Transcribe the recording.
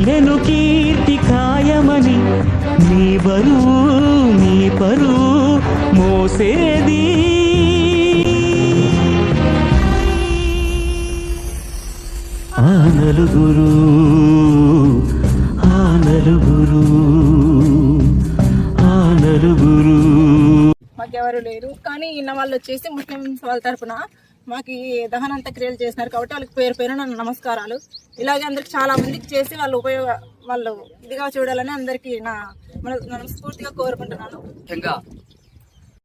మిగిలెను కీర్తి ఖాయమని నీ బరువు నీ పరువు మోసేది. ఆ నలుగురు ఆ నలుగురు ఆ నలుగురు. మాకెవరు లేరు కానీ ఇన్న వాళ్ళు వచ్చేసి ముస్లిమ్స్ వాళ్ళ తరపున మాకు ఈ దహనంత క్రియలు చేసినారు కాబట్టి వాళ్ళకి పేరు పేరు నమస్కారాలు. ఇలాగే అందరికి చాలా మందికి చేసి వాళ్ళు ఉపయోగ వాళ్ళు ఇదిగా చూడాలని అందరికీ నా మన మనస్ఫూర్తిగా కోరుకుంటున్నాను. ముఖ్యంగా